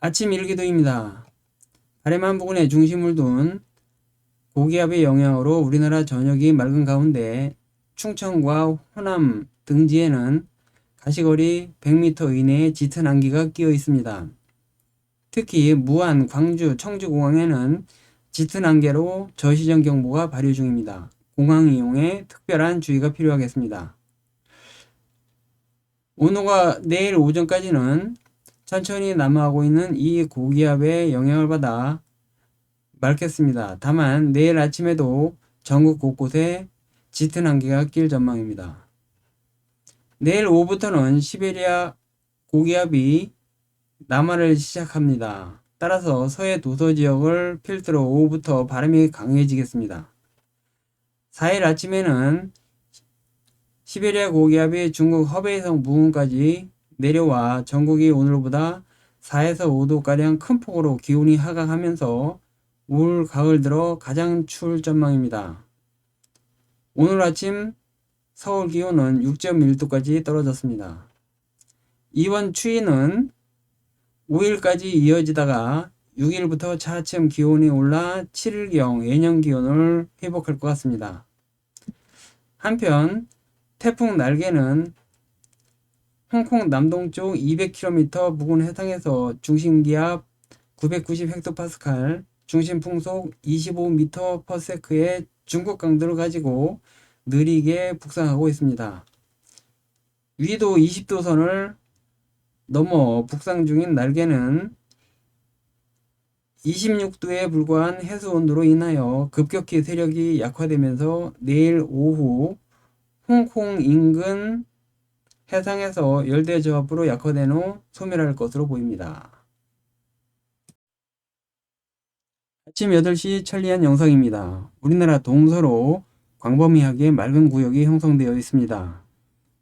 아침 일기도입니다. 바래만 부근에 중심을 둔 고기압의 영향으로 우리나라 전역이 맑은 가운데 충청과 호남 등지에는 가시거리 100m 이내에 짙은 안개가 끼어 있습니다. 특히 무안, 광주, 청주공항에는 짙은 안개로 저시전 경보가 발효 중입니다. 공항 이용에 특별한 주의가 필요하겠습니다. 오늘과 내일 오전까지는 천천히 남하하고 있는 이 고기압의 영향을 받아 맑겠습니다. 다만 내일 아침에도 전국 곳곳에 짙은 안개가 낄 전망입니다. 내일 오후부터는 시베리아 고기압이 남하를 시작합니다. 따라서 서해 도서 지역을 필두로 오후부터 바람이 강해지겠습니다. 4일 아침에는 시베리아 고기압이 중국 허베이성 부근까지 내려와 전국이 오늘보다 4에서 5도가량 큰 폭으로 기온이 하강하면서 올 가을 들어 가장 추울 전망입니다. 오늘 아침 서울 기온은 6.1도까지 떨어졌습니다. 이번 추위는 5일까지 이어지다가 6일부터 차츰 기온이 올라 7일경 예년 기온을 회복할 것 같습니다. 한편 태풍 날개는 홍콩 남동쪽 200km 부근 해상에서 중심 기압 990 헥토파스칼, 중심 풍속 25m/s의 중국 강도를 가지고 느리게 북상하고 있습니다. 위도 20도 선을 넘어 북상 중인 날개는 26도에 불과한 해수 온도로 인하여 급격히 세력이 약화되면서 내일 오후 홍콩 인근 해상에서 열대 저압으로 약화된 후 소멸할 것으로 보입니다. 아침 8시 천리안 영상입니다. 우리나라 동서로 광범위하게 맑은 구역이 형성되어 있습니다.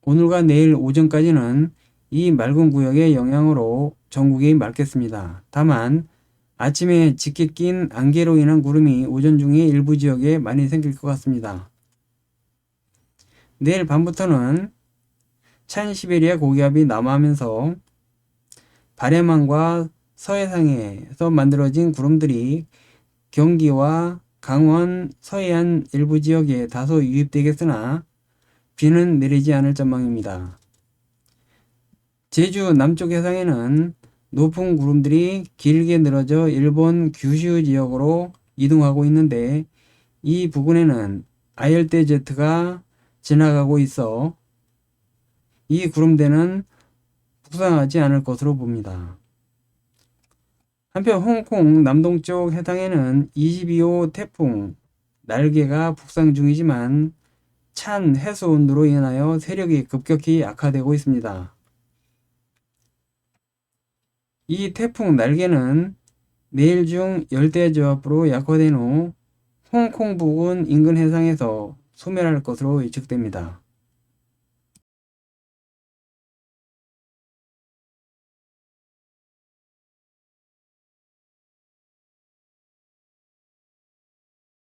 오늘과 내일 오전까지는 이 맑은 구역의 영향으로 전국이 맑겠습니다. 다만 아침에 짙게 낀 안개로 인한 구름이 오전 중에 일부 지역에 많이 생길 것 같습니다. 내일 밤부터는 찬 시베리아 고기압이 남하하면서 바레만과 서해상에서 만들어진 구름들이 경기와 강원 서해안 일부 지역에 다소 유입되겠으나 비는 내리지 않을 전망입니다. 제주 남쪽 해상에는 높은 구름들이 길게 늘어져 일본 규슈 지역으로 이동하고 있는데 이 부근에는 아열대 제트가 지나가고 있어 이 구름대는 북상하지 않을 것으로 봅니다. 한편 홍콩 남동쪽 해상에는 22호 태풍 날개가 북상 중이지만 찬 해수 온도로 인하여 세력이 급격히 약화되고 있습니다. 이 태풍 날개는 내일 중 열대저압으로 약화된 후 홍콩 부근 인근 해상에서 소멸할 것으로 예측됩니다.